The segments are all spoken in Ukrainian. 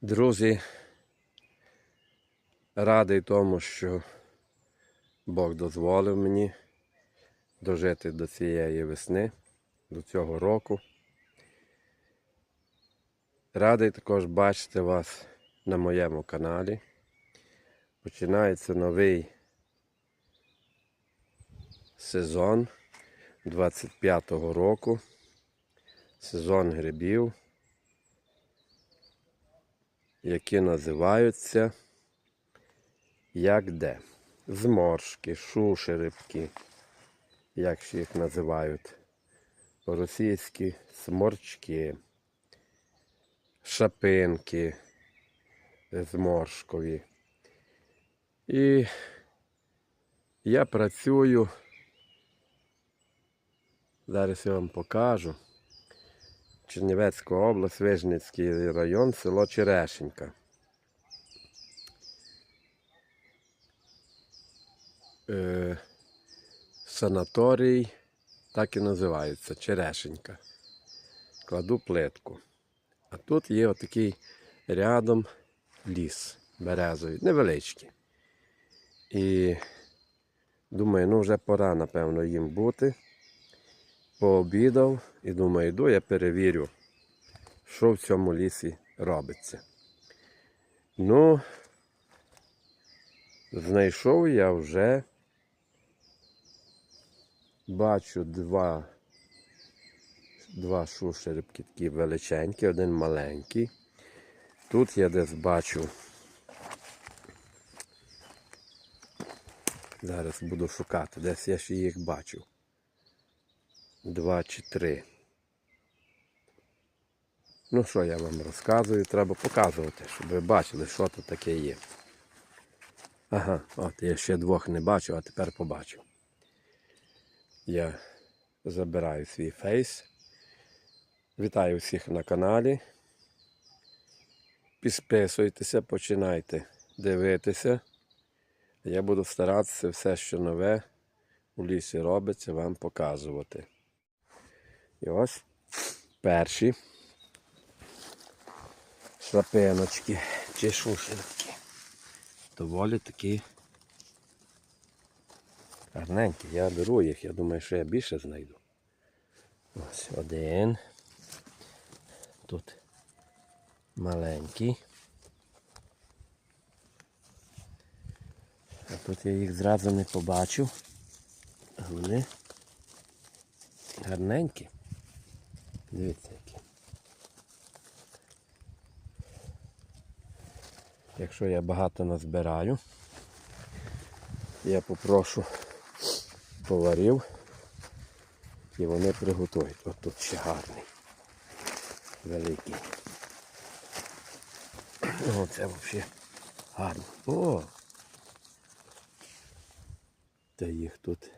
Друзі, радий тому, що Бог дозволив мені дожити до цієї весни, до цього року. Радий також бачити вас на моєму каналі. Починається новий сезон 25-го року. Сезон грибів, які називаються як де? Зморшки, шушерибки, як ще їх називають. Російські сморчки, шапинки зморшкові. І я працюю. Зараз я вам покажу. Чернівецька область, Вижницький район, село Черешенька. Е, санаторій так і називається Черешенька. Кладу плитку. А тут є отакий рядом ліс березовий, невеличкий. І думаю, ну вже пора, напевно, їм бути. Пообідав і думаю, йду, я перевірю, що в цьому лісі робиться. Ну, знайшов я вже, бачу два, два шушерибки такі величенькі, один маленький. Тут я десь бачу. Зараз буду шукати, десь я ще їх бачу. Два чи три. Ну що я вам розказую, треба показувати, щоб ви бачили, що тут таке є. Ага, от я ще двох не бачу, а тепер побачу. Я забираю свій фейс. Вітаю всіх на каналі. Підписуйтеся, починайте дивитися. Я буду старатися все, що нове у лісі робиться, вам показувати. І ось перші шапиночки чи шушерки. Доволі такі гарненькі. Я беру їх, я думаю, що я більше знайду. Ось один. Тут маленький. А тут я їх зразу не побачу. Вони гарненькі. Дивіться які. Якщо я багато назбираю, я попрошу поварів і вони приготують. От тут ще гарний. Великий. О, це взагалі гарно. О! Та їх тут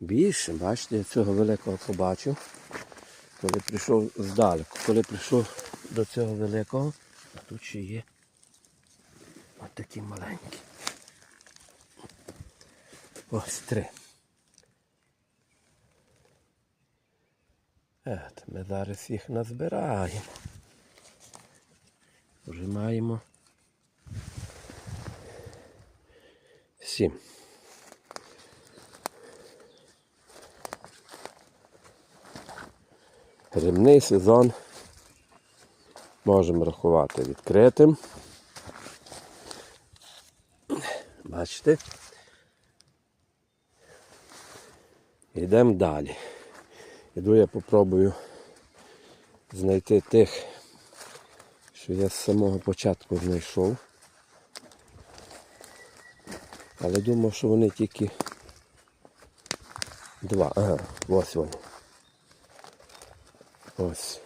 більше, бачите, я цього великого побачив, коли прийшов здалеку. Коли прийшов до цього великого, а тут ще є от такі маленькі. Ось три. От, ми зараз їх назбираємо. Вже маємо сім. Грибний сезон можемо рахувати відкритим. Бачите? Йдемо далі. Іду я попробую знайти тих, що я з самого початку знайшов. Але думав, що вони тільки два. Ага, ось вони. Ось.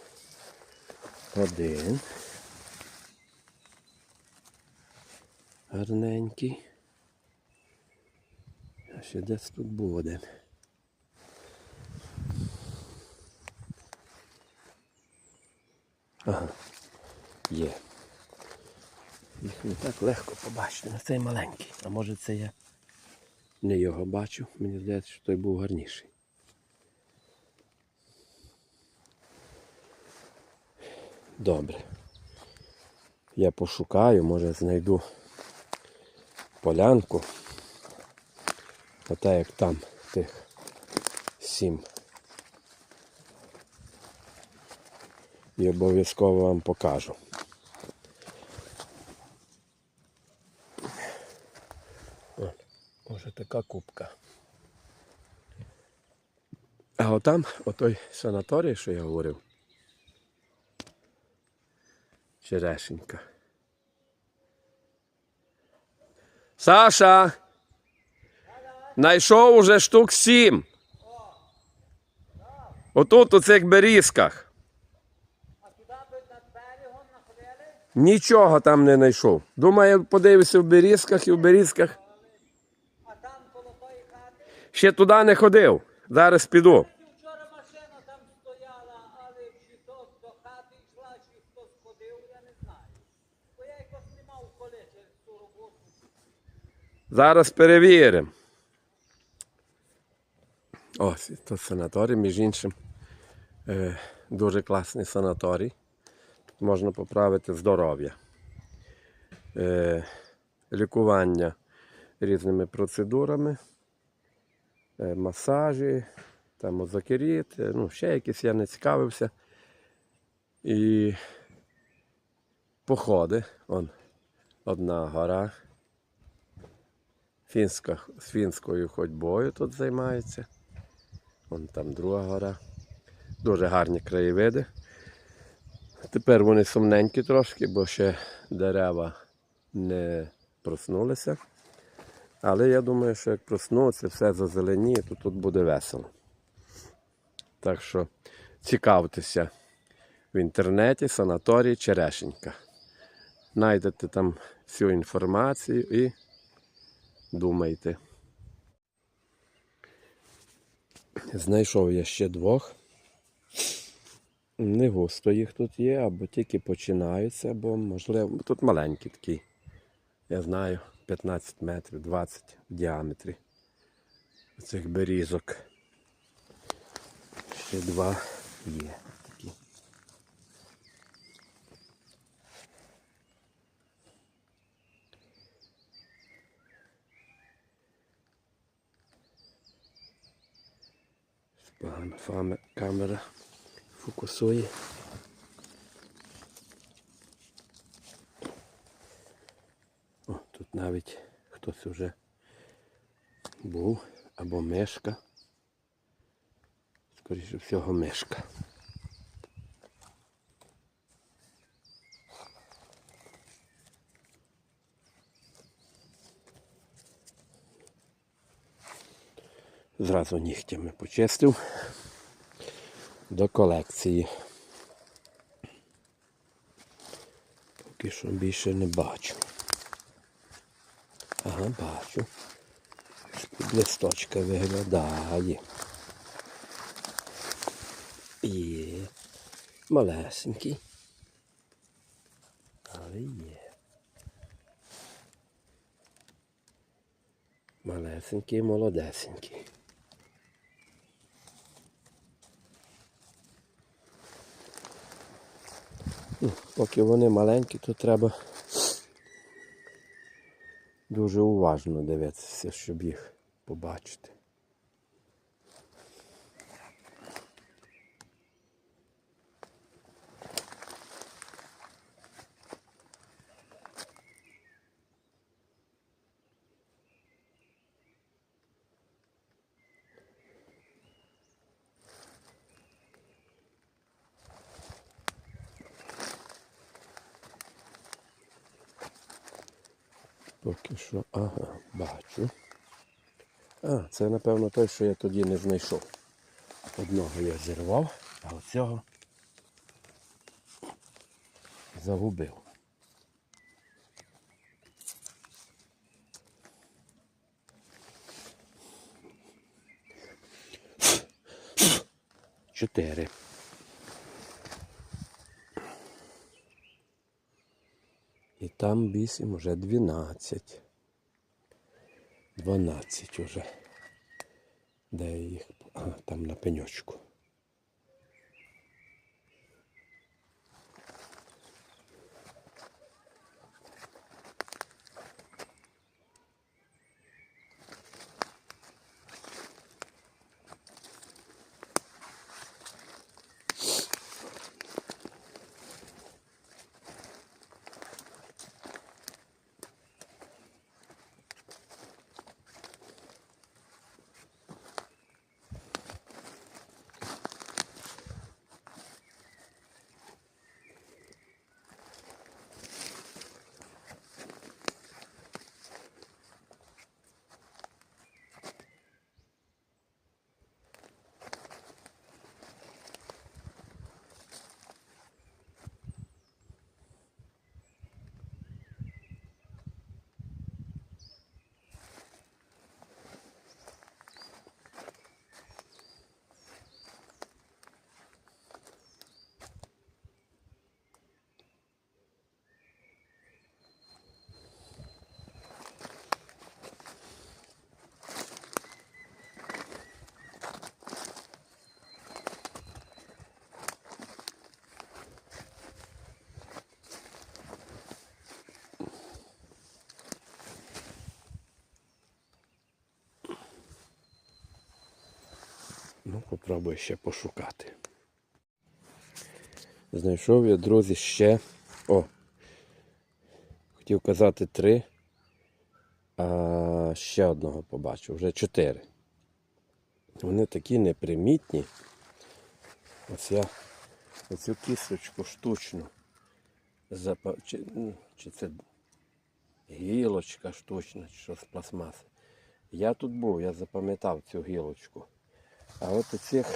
Один. Гарненький. А ще десь тут був один. Ага. Є. Їх не так легко побачити. На цей маленький. А може це я не його бачу. Мені здається, що той був гарніший. Добре. Я пошукаю, може знайду полянку. Ота як там тих сім. І обов'язково вам покажу. О, може така кубка. А отам, отой санаторій, що я говорив. Черешенька. Саша! Найшов уже штук сім. Отут у цих берізках. Нічого там не знайшов. Думаю, подивився в берізках і в берізках. Ще туди не ходив. Зараз піду. Вчора машина там стояла, але чи то до хати йшла, чи хтось ходив, я не знаю. Бо я якось не мав коли через ту роботу. Зараз перевіримо. Ось, тут санаторій, між іншим. Е, дуже класний санаторій. Тут можна поправити здоров'я. Е, лікування різними процедурами, е, масажі, там озокеріт, ну, ще якісь я не цікавився. І походи. Он, одна гора. Фінська, фінською ходьбою тут займаються. Вон там друга гора. Дуже гарні краєвиди. Тепер вони сумненькі трошки, бо ще дерева не проснулися. Але я думаю, що як проснуться, все зазеленіє, то тут буде весело. Так що цікавтеся в інтернеті санаторій Черешенька. Найдете там всю інформацію і думайте. Знайшов я ще двох. Не густо їх тут є, або тільки починаються, або можливо. Тут маленькі такі. Я знаю, 15 метрів, 20 в діаметрі. Цих берізок. Ще два є Погано фаме- камера фокусує. О, тут навіть хтось вже був або мешка. Скоріше всього мешка. Зразу нігтями почистив до колекції. Поки що більше не бачу. Ага, бачу. З-під листочка виглядає. Є. Малесенький. Але є. Малесенький, молодесенький. Ну, Поки вони маленькі, то треба дуже уважно дивитися, щоб їх побачити. Поки що, ага, бачу. А, це напевно той, що я тоді не знайшов. Одного я зірвав, а оцього загубив. Чотири. Там 8, вже 12. 12 уже. Де їх? А, там на пеньочку. Ну, попробую ще пошукати. Знайшов я, друзі, ще. О! Хотів казати три. А ще одного побачив, вже чотири. Вони такі непримітні. Ось я оцю кісточку штучну. Запа... Чи, ну, чи це гілочка штучна, чи що з пластмаси. Я тут був, я запам'ятав цю гілочку. А от оцих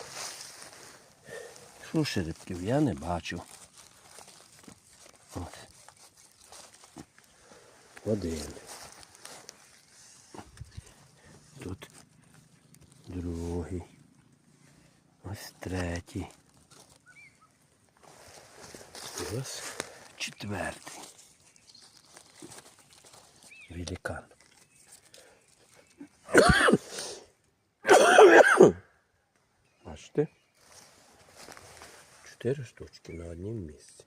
шушерибків я не бачу. От. Один. Тут другий. Ось третій. Ось четвертий. Великан. Бачите? Чотири штучки на одному місці.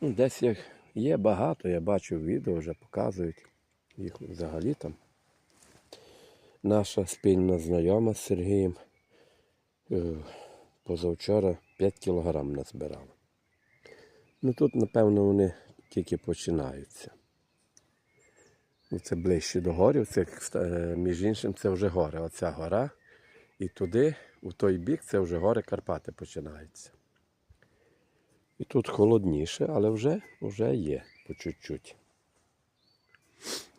Ну, десь їх є багато, я бачу відео, вже показують їх взагалі там. Наша спільна знайома з Сергієм е, позавчора 5 кілограм назбирала. Ну тут, напевно, вони тільки починаються. Ну, Це ближче до горів, це, е, між іншим, це вже гори. Оця гора. І туди, у той бік, це вже гори Карпати починаються. І тут холодніше, але вже, вже є по чуть-чуть.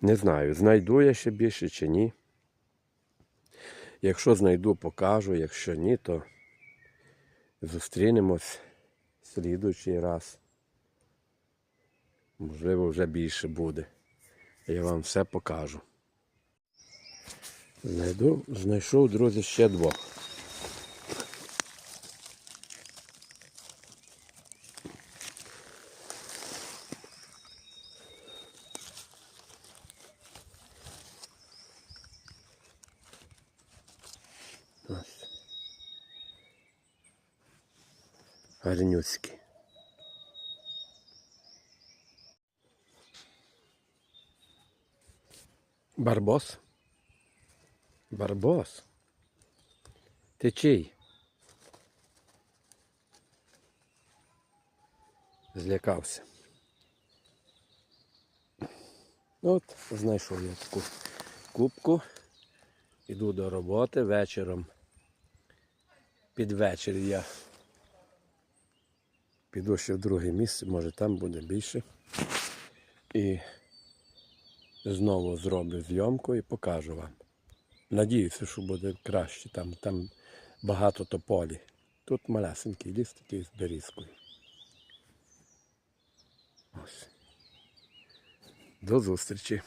Не знаю, знайду я ще більше чи ні. Якщо знайду, покажу, якщо ні, то зустрінемось в слідуючий раз. Можливо, вже більше буде. Я вам все покажу. Знайду, знайшов, друзі, ще двох. Ось. Барбос. Барбос. Ти чий? Злякався. От, знайшов я таку кубку. Іду до роботи вечором. Під вечір я піду ще в друге місце, може там буде більше. І знову зроблю зйомку і покажу вам. Надіюся, що буде краще. Там, там багато тополі. Тут малесенький ліс такий з берізкою. Ось. До зустрічі.